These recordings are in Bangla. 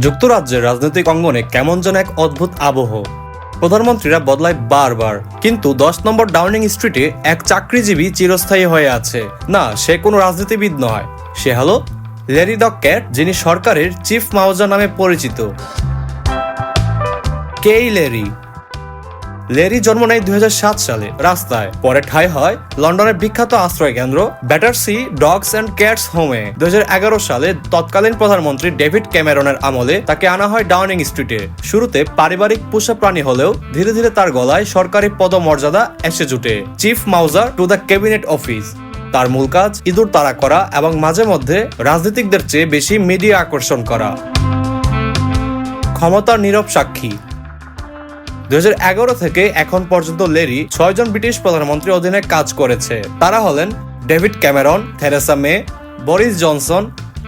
যুক্তরাজ্যের রাজনৈতিক অঙ্গনে কেমন যেন এক অদ্ভুত আবহ। প্রধানমন্ত্রীরা বদলায় বারবার, কিন্তু দশ নম্বর ডাউনিং স্ট্রিটে এক চাকরিজীবী চিরস্থায়ী হয়ে আছে। না, সে কোনো রাজনীতিবিদ নয়। সে হলো লেরি দ্য ক্যাট, যিনি সরকারের চিফ মাওজা নামে পরিচিত। কেই লেরি? লেরি জন্ম নেয় দু হাজার সাত সালে, রাস্তায়। পরে ঠাই হয় লন্ডনের বিখ্যাত আশ্রয় কেন্দ্র ব্যাটারসি ডগস অ্যান্ড ক্যাটস হোমে। দু হাজার এগারো সালে তৎকালীন প্রধানমন্ত্রী ডেভিড ক্যামেরনের আমলে তাকে আনা হয় ডাউনিং স্ট্রিটে। শুরুতে পারিবারিক পোষা প্রাণী হলেও ধীরে ধীরে তার গলায় সরকারি পদমর্যাদা এসে জুটে। Chief mouser to the cabinet office. তার মূল কাজ ইঁদুর তাড়া করা এবং মাঝে মধ্যে রাজনীতিকদের চেয়ে বেশি মিডিয়া আকর্ষণ করা। ক্ষমতার নীরব সাক্ষী। দুই হাজার এগারো থেকে এখন পর্যন্ত লেরি ছয়জন ব্রিটিশ প্রধানমন্ত্রীর অধীনে কাজ করেছে। তারা হলেন David Cameron, Theresa May, Boris Johnson,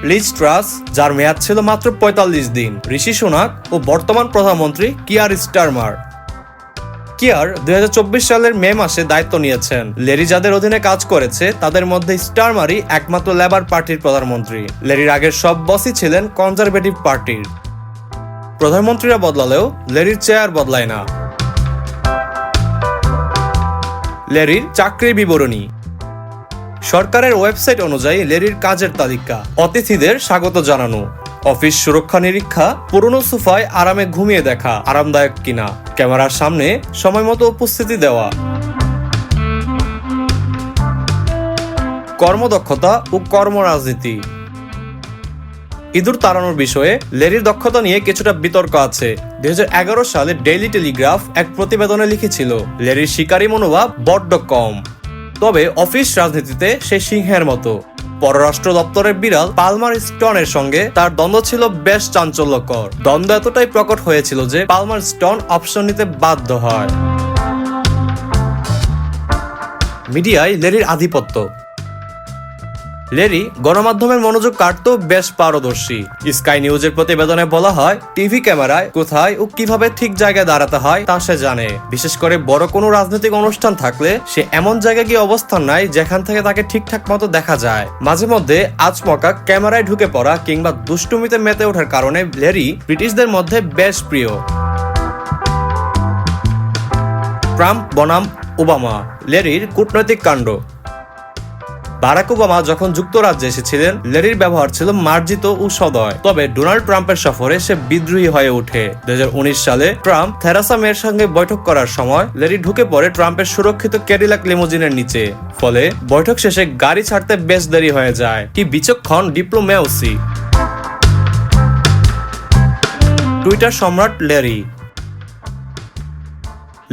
Liz Truss, যার মেয়াদ ছিল মাত্র পঁয়তাল্লিশ দিন, ঋষি সুনাক ও বর্তমান প্রধানমন্ত্রী কিয়ার স্টারমার। কিয়ার দু হাজার চব্বিশ সালের মে মাসে দায়িত্ব নিয়েছেন। লেরি যাদের অধীনে কাজ করেছে, তাদের মধ্যে স্টারমারই একমাত্র লেবার পার্টির প্রধানমন্ত্রী। লেরির আগের সব বসই ছিলেন কনজারভেটিভ পার্টির। প্রধানমন্ত্রীরা বদলালেও লেরির চেয়ার বদলায় না। লেরির চাকরির বিবরণী। সরকারের ওয়েবসাইট অনুযায়ী লেরির কাজের তালিকা। অতিথিদের স্বাগত জানানো। অফিস সুরক্ষা নিরীক্ষা, পুরনো সোফায় আরামে ঘুমিয়ে দেখা আরামদায়ক কিনা। ক্যামেরার সামনে সময় মতো উপস্থিতি দেওয়া। কর্মদক্ষতা ও কর্মরাজনীতি। ইঁদুর তাড়ানোর বিষয়ে লেরির দক্ষতা নিয়ে কিছুটা বিতর্ক আছে। দু হাজার এগারো সালে ডেইলি টেলিগ্রাফ এক প্রতিবেদনে লিখেছিল, লেরির শিকারী মনোভাব বড্ড কম। তবে অফিস রাজনীতিতে সে সিংহের মতো। পররাষ্ট্র দপ্তরের বিড়াল পালমার স্টনের সঙ্গে তার দ্বন্দ্ব ছিল বেশ চাঞ্চল্যকর। দ্বন্দ্ব এতটাই প্রকট হয়েছিল যে পালমার স্টন অপশন নিতে বাধ্য হয়। মিডিয়ায় লেরির আধিপত্য। লেরি গণমাধ্যমের মনোযোগ কাটতেও বেশ পারদর্শী। স্কাই নিউজের প্রতিবেদনে বলা হয়, টিভি ক্যামেরায় কোথায় ও কীভাবে ঠিক জায়গায় দাঁড়াতে হয় তা সে জানে। বিশেষ করে বড় কোনো রাজনৈতিক অনুষ্ঠান থাকলে সে এমন জায়গায় গিয়ে অবস্থান নেয় যেখান থেকে তাকে ঠিকঠাক মতো দেখা যায়। মাঝে মধ্যে আচমকা ক্যামেরায় ঢুকে পড়া কিংবা দুষ্টুমিতে মেতে ওঠার কারণে লেরি ব্রিটিশদের মধ্যে বেশ প্রিয়। ট্রাম্প, বনাম, ওবামা, লেরির কূটনৈতিক কাণ্ড। বারাক ওবামা যখন যুক্তরাজ্যে এসেছিলেন, লেরির ব্যবহার ছিল মার্জিত ও সদয়। তবে ডোনাল্ড ট্রাম্পের সফরে সে বিদ্রোহী হয়ে ওঠে। দুই হাজার উনিশ সালে ট্রাম্প থেরাসা মেয়ের সঙ্গে বৈঠক করার সময় লেরি ঢুকে পড়ে ট্রাম্পের সুরক্ষিত ক্যাডিলাক লিমোজিনের নিচে। ফলে বৈঠক শেষে গাড়ি ছাড়তে বেশ দেরি হয়ে যায়। কি বিচক্ষণ ডিপ্লোম্যাওসি। টুইটার সম্রাট লেরি।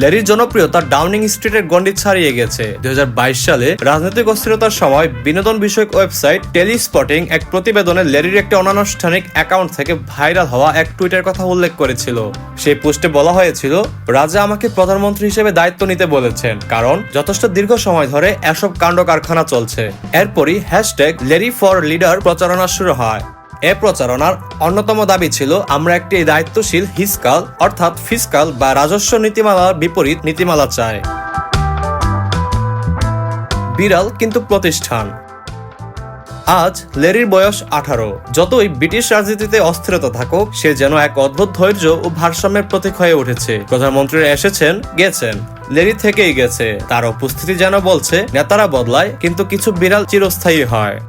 লেরির জনপ্রিয়তা ডাউনিং স্ট্রিটের গন্ডি ছাড়িয়ে গেছে। দুই হাজার বাইশ সালে রাজনৈতিক অস্থিরতার সময় বিনোদন বিষয়ক ওয়েবসাইট টেলিস্পটিং এক প্রতিবেদনে ল্যারির একটি অনানুষ্ঠানিক অ্যাকাউন্ট থেকে ভাইরাল হওয়া এক টুইটের কথা উল্লেখ করেছিল। সেই পোস্টে বলা হয়েছিল, রাজা আমাকে প্রধানমন্ত্রী হিসেবে দায়িত্ব নিতে বলেছেন, কারণ যথেষ্ট দীর্ঘ সময় ধরে এসব কাণ্ড কারখানা চলছে। এরপরই হ্যাশট্যাগ লেরি ফর লিডার প্রচারণা শুরু হয়। এ প্রচারণার অন্যতম দাবি ছিল, আমরা একটি দায়িত্বশীল হিসকাল, অর্থাৎ ফিসকাল বা রাজস্ব নীতিমালার বিপরীত নীতিমালা চাই। বিড়াল কিন্তু প্রতিষ্ঠান। আজ লেরির বয়স আঠারো। যতই ব্রিটিশ রাজনীতিতে অস্থিরতা থাকুক, সে যেন এক অদ্ভুত ধৈর্য ও ভারসাম্যের প্রতীক হয়ে উঠেছে। প্রধানমন্ত্রীরা এসেছেন, গেছেন, লেরি থেকেই গেছে। তার উপস্থিতি যেন বলছে, নেতারা বদলায়, কিন্তু কিছু বিড়াল চিরস্থায়ী হয়।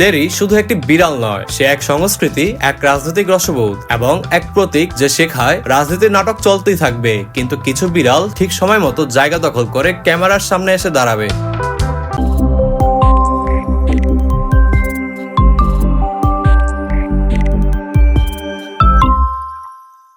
লেরি শুধু একটি বিড়াল নয়, সে এক সংস্কৃতি, এক রাজনৈতিক রসবোধ এবং এক প্রতীক যে শেখায় রাজনীতির নাটক চলতেই থাকবে। কিন্তু কিছু বিড়াল ঠিক সময় মতো জায়গা দখল করে ক্যামেরার সামনে এসে দাঁড়াবে।